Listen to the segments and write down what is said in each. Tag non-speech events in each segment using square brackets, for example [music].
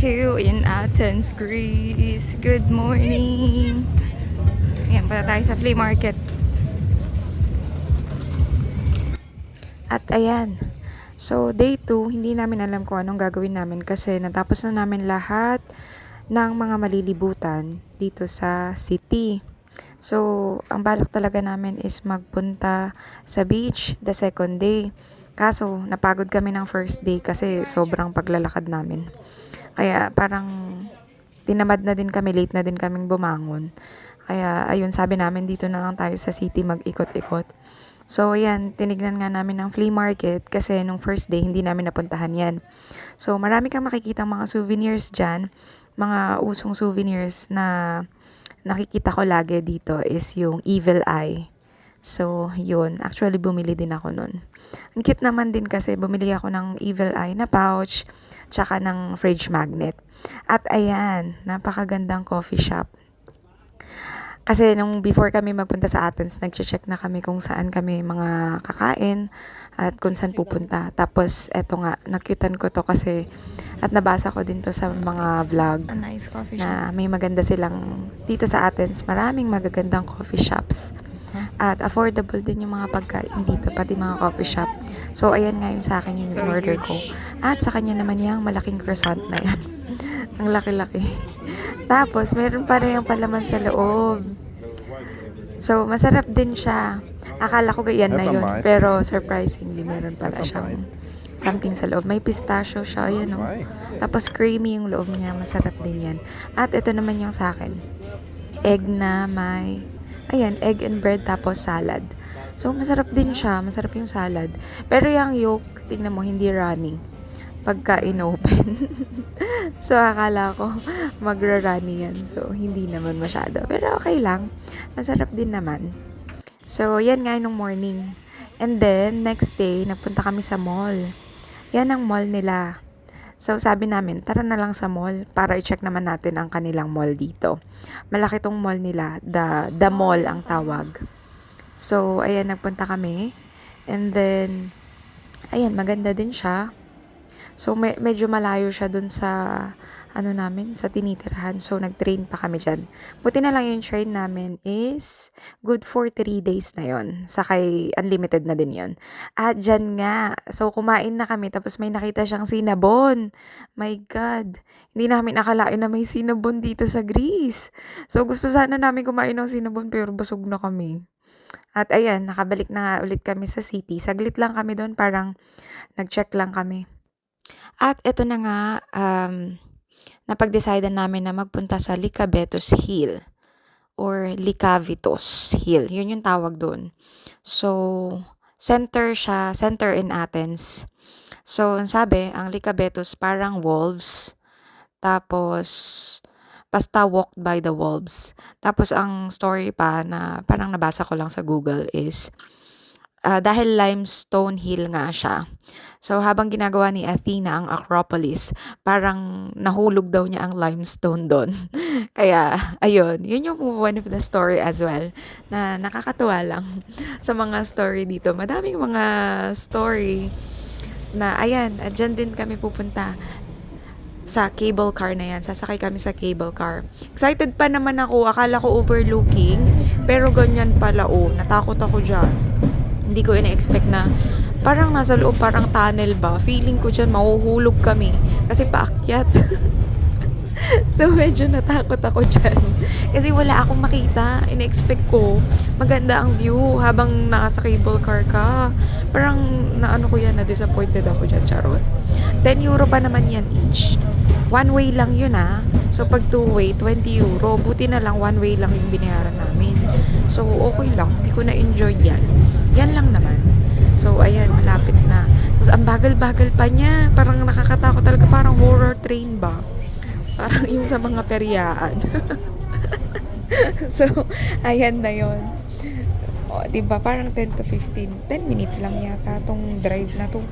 2 in Athens, Greece. Good morning! Ayan, punta tayo sa flea market. At ayan, so day 2, hindi namin alam kung anong gagawin namin kasi natapos na namin lahat ng mga malilibutan dito sa city. So, ang balak talaga namin is magpunta sa beach the second day. Kaso, napagod kami ng first day kasi sobrang paglalakad namin. Kaya parang tinamad na din kami, late na din kaming bumangon. Kaya ayun, sabi namin dito na lang tayo sa city mag-ikot-ikot. So, ayan, tinignan nga namin ng flea market kasi nung first day, hindi namin napuntahan yan. So, marami kang makikita mga souvenirs dyan. Mga usong souvenirs na nakikita ko lagi dito is yung Evil Eye. So, yun. Actually, bumili din ako nun. Ang cute naman din kasi bumili ako ng Evil Eye na pouch, tsaka ng fridge magnet. At ayan, napakagandang coffee shop. Kasi nung before kami magpunta sa Athens, nag-check na kami kung saan kami mga kakain at kung saan pupunta. Tapos, eto nga, nakyutan ko to kasi at nabasa ko din to sa mga vlog nice na may maganda silang dito sa Athens, maraming magagandang coffee shops. At affordable din yung mga pagkain dito, pati mga coffee shop. So, ayan nga yung sa akin yung in-order ko. At sa kanya naman yung malaking croissant na yan. [laughs] Ang laki-laki. Tapos, meron pa rin yung palaman sa loob. So, masarap din siya. Akala ko ganyan na yun. Pero, surprisingly, meron pala siyang something sa loob. May pistachio siya, yun o. Why? Tapos, creamy yung loob niya. Masarap din yan. At ito naman yung sa akin. Egg na may, ayan, egg and bread tapos salad. So, masarap din siya. Masarap yung salad. Pero yung yolk, tingnan mo, hindi running pagka in-open. [laughs] so, akala ko magra-runny yan. So, hindi naman masyado. Pero okay lang. Masarap din naman. So, yan nga nung morning. And then, next day, nagpunta kami sa mall. Yan ang mall nila. So, sabi namin, tara na lang sa mall para i-check naman natin ang kanilang mall dito. Malaki tong mall nila. The, the mall ang tawag. So, ayan, nagpunta kami. And then, ayan, maganda din siya. So, me- medyo malayo siya dun sa, ano namin, sa tinitirahan. So, nag-train pa kami dyan. Buti na lang yung train namin is good for 3 days na yon Sakay, unlimited na din yon At dyan nga, so kumain na kami, tapos may nakita siyang sinabon. My God, hindi namin akalain na may sinabon dito sa Greece. So, gusto sana namin kumain ng sinabon, pero busog na kami. At ayan, nakabalik na nga ulit kami sa city. Saglit lang kami doon, parang nag-check lang kami. At ito na nga, um, napag-decidean namin na magpunta sa Licabetos Hill or Licavitos Hill. Yun yung tawag doon. So, center siya, center in Athens. So, sabi, ang Licabetos parang wolves. Tapos, basta walked by the wolves. Tapos, ang story pa na parang nabasa ko lang sa Google is, ah, dahil limestone hill nga siya. So, habang ginagawa ni Athena ang Acropolis, parang nahulog daw niya ang limestone doon. [laughs] Kaya, ayun, yun yung one of the story as well, na nakakatuwa lang [laughs] sa mga story dito. Madaming mga story na, ayan, dyan din kami pupunta sa cable car na yan. Sasakay kami sa cable car. Excited pa naman ako. Akala ko overlooking. Pero ganyan pala, oh. Natakot ako dyan. Hindi ko ina-expect na parang nasa loob, parang tunnel ba. Feeling ko dyan, mahuhulog kami. Kasi paakyat. [laughs] so, medyo natakot ako dyan. Kasi wala akong makita. Ina-expect ko, maganda ang view habang nasa cable car ka. Parang, naano ko yan, na-disappointed ako dyan, charot. 10 euro pa naman yan each. One way lang yun ah. So, pag two way, 20 euro. Buti na lang, one way lang yung binayaran namin. So, okay lang. Hindi ko na-enjoy yan. Yan lang naman. So, ayan, malapit na. Tapos, ang bagal-bagal pa niya. Parang nakakatakot talaga. Parang horror train ba? Parang yung sa mga peryaan. [laughs] so, ayan na yon. O, di ba? Parang 10 to 15. 10 minutes lang yata tong drive na to.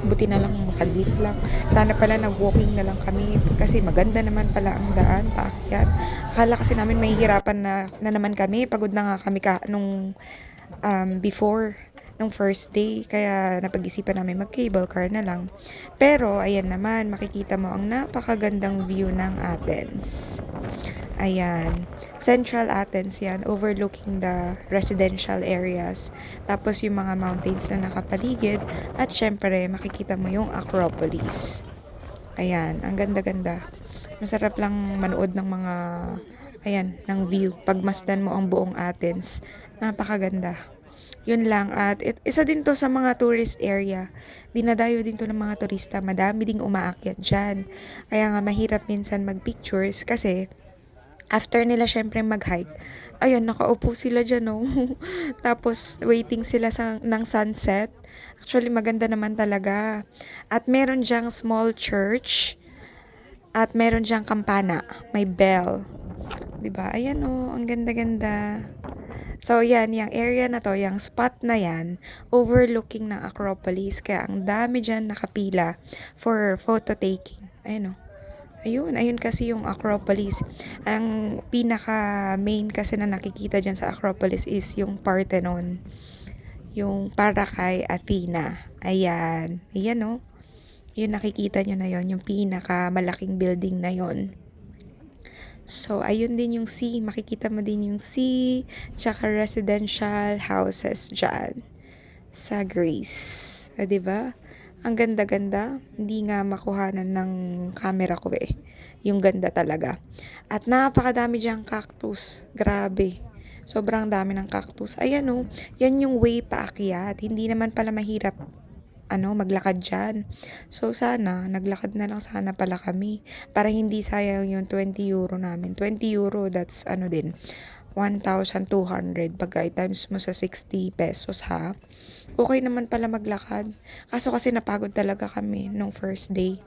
Buti na lang masaglit lang. Sana pala nag-walking na lang kami kasi maganda naman pala ang daan, paakyat. Akala kasi namin may hirapan na, na naman kami. Pagod na nga kami ka nung um, before. ng first day. Kaya napag-isipan namin mag-cable car na lang. Pero, ayan naman, makikita mo ang napakagandang view ng Athens. Ayan. Central Athens yan, overlooking the residential areas. Tapos yung mga mountains na nakapaligid. At syempre, makikita mo yung Acropolis. Ayan, ang ganda-ganda. Masarap lang manood ng mga, ayan, ng view. Pagmasdan mo ang buong Athens. Napakaganda. Yun lang. At it, isa din to sa mga tourist area. Dinadayo din to ng mga turista. Madami ding umaakyat dyan. Kaya nga mahirap minsan mag-pictures kasi after nila syempre mag-hike, ayun, nakaupo sila dyan, no? [laughs] Tapos, waiting sila sa, ng sunset. Actually, maganda naman talaga. At meron dyang small church. At meron dyang kampana. May bell. 'Di ba Ayan, oh, ang ganda-ganda. So, yan, yung area na to, yung spot na yan, overlooking ng Acropolis. Kaya ang dami dyan nakapila for photo taking. Ayan, oh. Ayun, ayun kasi yung Acropolis. Ang pinaka main kasi na nakikita dyan sa Acropolis is yung Parthenon. Yung para kay Athena. Ayan. Ayan no. Yun nakikita nyo na yon yung pinaka malaking building na yon. So, ayun din yung sea. Makikita mo din yung sea. Tsaka residential houses dyan. Sa Greece. Ah, ba? Ang ganda-ganda. Hindi nga makuhanan ng camera ko eh. Yung ganda talaga. At napakadami diyang cactus. Grabe. Sobrang dami ng cactus. Ayan o. Oh, yan yung way paakyat. Hindi naman pala mahirap ano, maglakad dyan. So, sana, naglakad na lang sana pala kami. Para hindi sayang yung 20 euro namin. 20 euro, that's ano din, 1,200 pag times mo sa 60 pesos ha. Okay naman pala maglakad. Kaso kasi napagod talaga kami nung first day.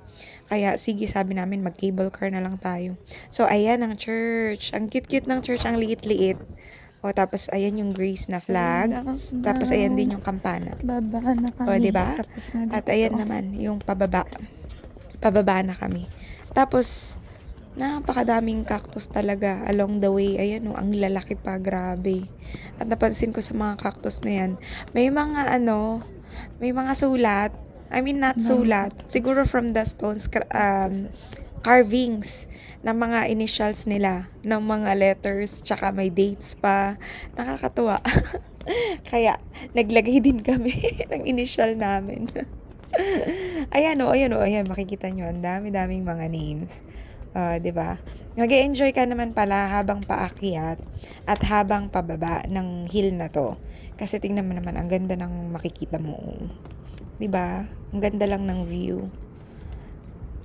Kaya sige sabi namin mag cable car na lang tayo. So ayan ang church. Ang cute-cute ng church. Ang liit-liit. O tapos ayan yung Greece na flag. Tapos ayan din yung kampana. Baba na kami. O diba? Tapos na dito. At ayan naman yung pababa. Pababa na kami. Tapos napakadaming cactus talaga along the way. Ayan oh, ang lalaki pa, grabe. At napansin ko sa mga cactus na yan, may mga ano, may mga sulat. I mean, not sulat. Siguro from the stones, um, carvings ng mga initials nila, ng mga letters, tsaka may dates pa. Nakakatuwa. [laughs] Kaya, naglagay din kami [laughs] ng initial namin. [laughs] ayan o, oh, ayan o, oh, ayan, makikita nyo, ang dami-daming mga names. Uh, 'di ba? Nag-enjoy ka naman pala habang paakyat at habang pababa ng hill na 'to. Kasi tingnan mo naman ang ganda ng makikita mo. 'Di ba? Ang ganda lang ng view.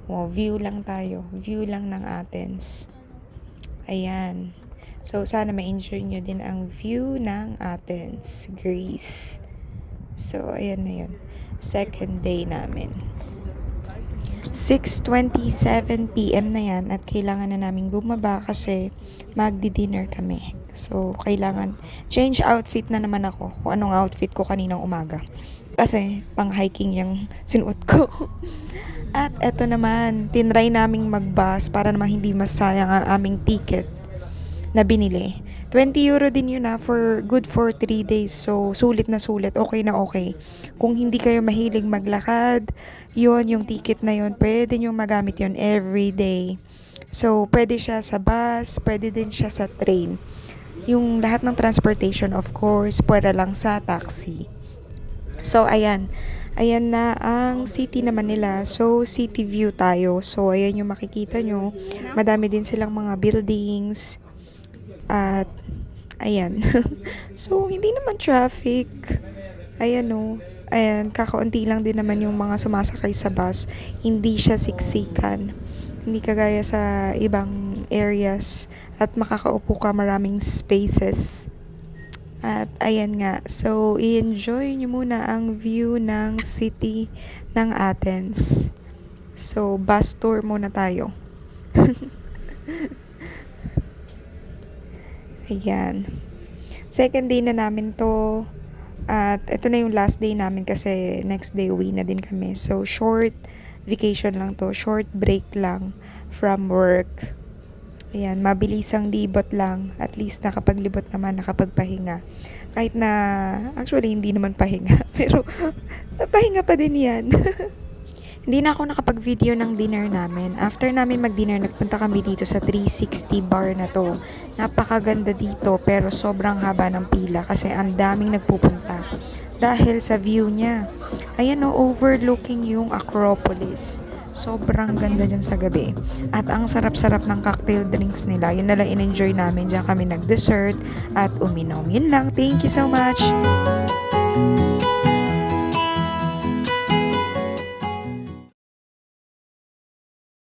Oh, view lang tayo. View lang ng Athens. Ayan. So, sana ma-enjoy nyo din ang view ng Athens, Greece. So, ayan na yun. Second day namin. 6.27pm na yan at kailangan na naming bumaba kasi magdi-dinner kami. So, kailangan change outfit na naman ako kung anong outfit ko kaninang umaga. Kasi pang hiking yung [laughs] sinuot ko. At eto naman, tinry naming mag-bus para naman hindi masayang ang aming ticket na binili. 20 euro din yun na for good for 3 days. So, sulit na sulit. Okay na okay. Kung hindi kayo mahilig maglakad, yun, yung ticket na yun, pwede nyo magamit yun every day. So, pwede siya sa bus, pwede din siya sa train. Yung lahat ng transportation, of course, pwede lang sa taxi. So, ayan. Ayan na ang city naman nila. So, city view tayo. So, ayan yung makikita nyo. Madami din silang mga buildings at, ayan. [laughs] so, hindi naman traffic. Ayan o. Ayan, kakaunti lang din naman yung mga sumasakay sa bus. Hindi siya siksikan. Hindi kagaya sa ibang areas at makakaupo ka maraming spaces. At ayan nga, so i-enjoy nyo muna ang view ng city ng Athens. So, bus tour muna tayo. [laughs] Ayan. Second day na namin to. At ito na yung last day namin kasi next day uwi na din kami. So, short vacation lang to. Short break lang from work. Ayan, mabilisang libot lang. At least nakapaglibot naman, nakapagpahinga. Kahit na, actually, hindi naman pahinga. [laughs] Pero, pahinga pa din yan. [laughs] Hindi na ako nakapag-video ng dinner namin. After namin mag-dinner, nagpunta kami dito sa 360 bar na to. Napakaganda dito pero sobrang haba ng pila kasi ang daming nagpupunta. Dahil sa view niya. Ayan o, overlooking yung Acropolis. Sobrang ganda dyan sa gabi. At ang sarap-sarap ng cocktail drinks nila. Yun na lang in-enjoy namin. Diyan kami nag-dessert at uminom. Yun lang. Thank you so much!